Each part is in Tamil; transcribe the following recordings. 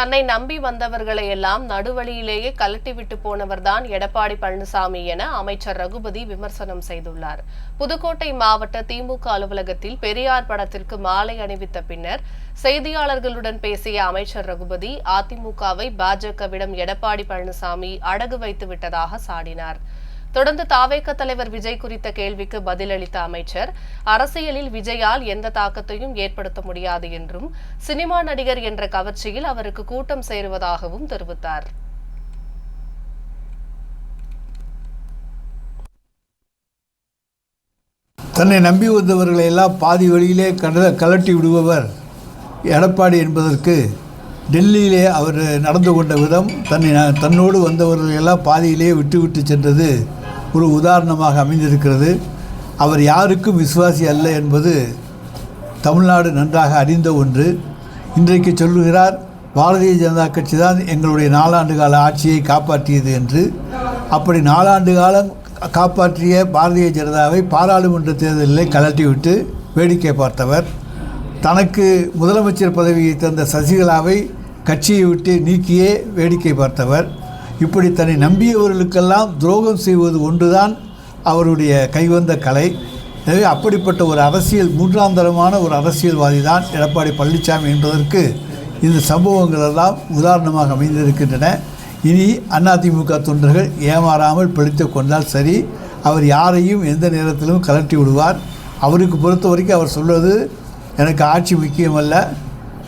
தன்னை நம்பி வந்தவர்களை எல்லாம் நடுவழியிலேயே கலட்டிவிட்டு போனவர்தான் எடப்பாடி பழனிசாமி என அமைச்சர் ரகுபதி விமர்சனம் செய்துள்ளார். புதுக்கோட்டை மாவட்ட திமுக அலுவலகத்தில் பெரியார் படத்திற்கு மாலை அணிவித்த பின்னர் செய்தியாளர்களுடன் பேசிய அமைச்சர் ரகுபதி அதிமுகவை பாஜகவிடம் எடப்பாடி பழனிசாமி அடகு வைத்து விட்டதாக சாடினார். தொடர்ந்து தாவேக தலைவர் விஜய் குறித்த கேள்விக்கு பதிலளித்த அமைச்சர் அரசியலில் விஜயால் எந்த தாக்கத்தையும் ஏற்படுத்த முடியாது என்றும் சினிமா நடிகர் என்ற கவர்ச்சியில் அவருக்கு கூட்டம் சேருவதாகவும் தெரிவித்தார். தன்னை நம்பி வந்தவர்களை எல்லாம் பாதி வழியிலே கட கலட்டி விடுபவர் எடப்பாடி என்பதற்கு டெல்லியிலே அவர் நடந்து கொண்ட விதம் தன்னை தன்னோடு வந்தவர்களையெல்லாம் பாதியிலே விட்டு விட்டு சென்றது ஒரு உதாரணமாக அமைந்திருக்கிறது. அவர் யாருக்கும் விசுவாசி அல்ல என்பது தமிழ்நாடு நன்றாக அறிந்த ஒன்று. இன்றைக்கு சொல்லுகிறார் பாரதிய ஜனதா கட்சி தான் எங்களுடைய நாலாண்டு கால ஆட்சியை காப்பாற்றியது என்று. அப்படி நாலாண்டு காலம் காப்பாற்றிய பாரதிய ஜனதாவை பாராளுமன்ற தேர்தலிலே கலட்டிவிட்டு வேடிக்கை பார்த்தவர். தனக்கு முதலமைச்சர் பதவியை தந்த சசிகலாவை கட்சியை விட்டு நீக்கியே வேடிக்கை பார்த்தவர். இப்படி தன்னை நம்பியவர்களுக்கெல்லாம் துரோகம் செய்வது ஒன்றுதான் அவருடைய கைவந்த கலை. எனவே அப்படிப்பட்ட ஒரு அரசியல் மூன்றாம் தரமான ஒரு அரசியல்வாதி தான் எடப்பாடி பழனிசாமி என்பதற்கு இந்த சம்பவங்கள் எல்லாம் உதாரணமாக அமைந்திருக்கின்றன. இனி அதிமுக தொண்டர்கள் ஏமாறாமல் பிடித்து கொண்டால் சரி அவர் யாரையும் எந்த நேரத்திலும் கலட்டி விடுவார். அவருக்கு பொறுத்த வரைக்கும் அவர் சொல்வது எனக்கு ஆட்சி முக்கியமல்ல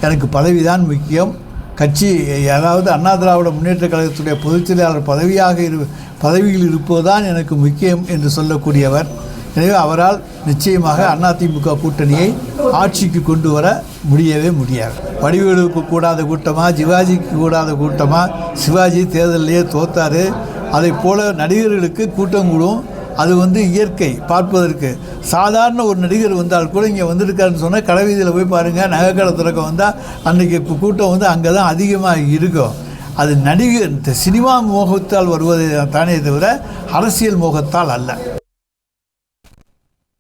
எனக்கு பதவிதான் முக்கியம் கட்சி அதாவது அண்ணா திராவிட முன்னேற்ற கழகத்துடைய பொதுச் செயலாளர் பதவியாக இரு பதவியில் இருப்பதுதான் எனக்கு முக்கியம் என்று சொல்லக்கூடியவர். எனவே அவரால் நிச்சயமாக அதிமுக கூட்டணியை ஆட்சிக்கு கொண்டு வர முடியவே முடியாது. வடிவேலுவுக்கு கூடாத கூட்டமாக சிவாஜிக்கு கூடாத கூட்டமாக சிவாஜி தேர்தலையே தோத்தார். அதை போல நடிகர்களுக்கு கூட்டம் கூடும். அது வந்து இயற்கை பார்ப்பதற்கு. சாதாரண ஒரு நடிகர் வந்தால் கூட இங்கே வந்திருக்காருன்னு சொன்னால் கடைவீதியில் போய் பாருங்கள் நகைக்கடை திறக்க வந்தால் அன்றைக்கி இப்போ கூட்டம் வந்து அங்கே தான் அதிகமாக இருக்கும். அது நடிகர் இந்த சினிமா மோகத்தால் வருவதை தானே தவிர அரசியல் மோகத்தால் அல்ல.